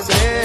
antes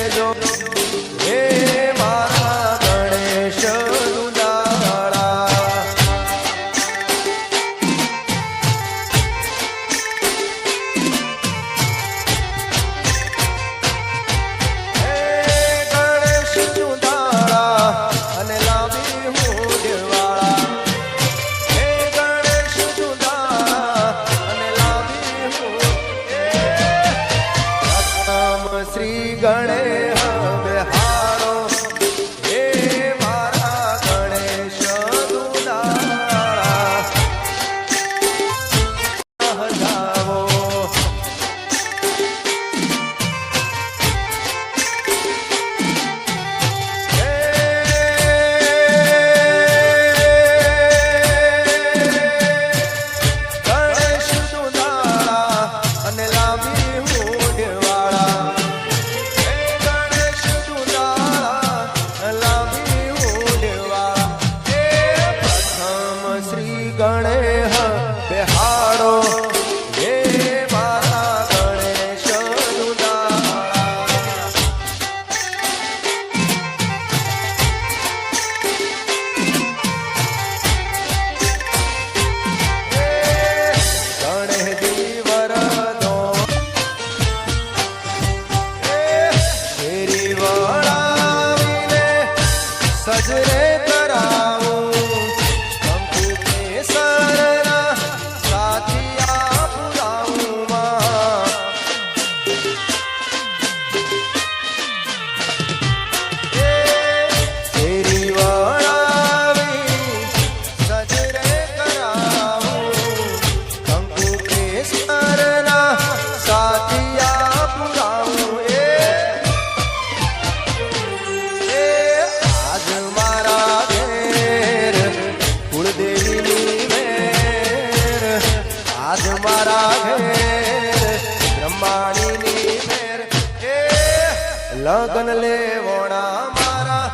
લગન લેવોણા મારા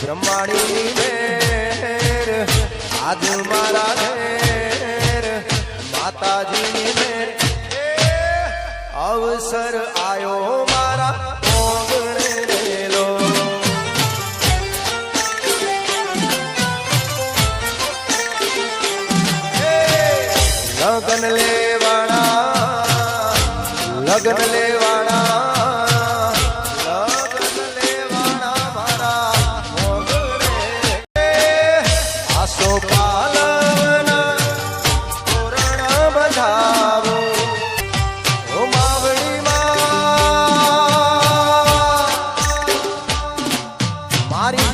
બ્રહ્માણી મેર આજ મારા ઘેર માતાજીની મેર. અવસર આવ્યો લગન લેવાણા લગન લેવાણા લગન લેવાણા મારા મોગરે આસો પાલવના પૂરણ બંધાવો મારી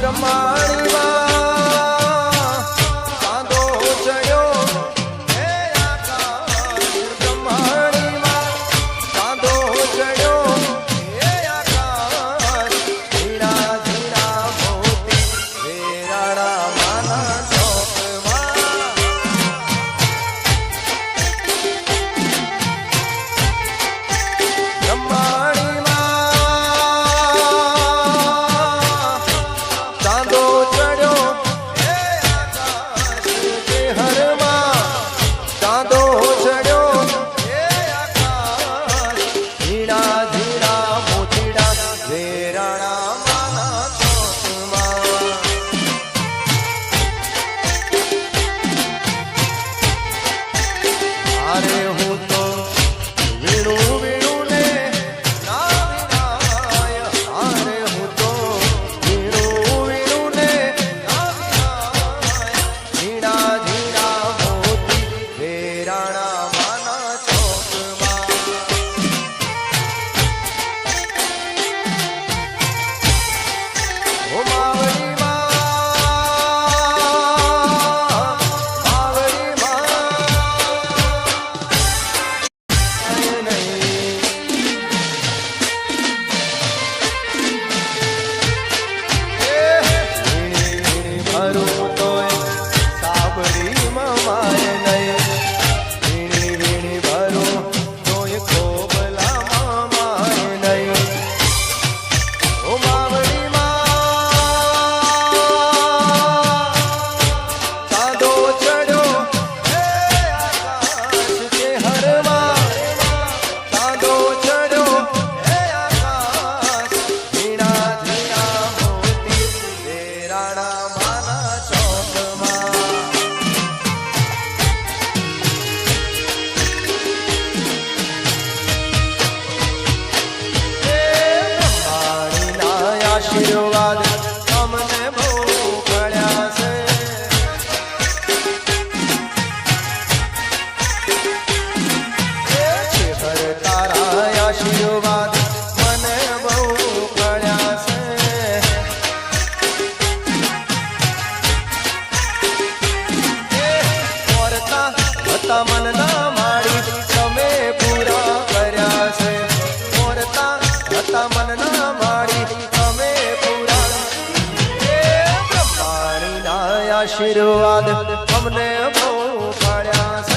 আমায় নাই આશીર્વાદ અમને બહુ છે.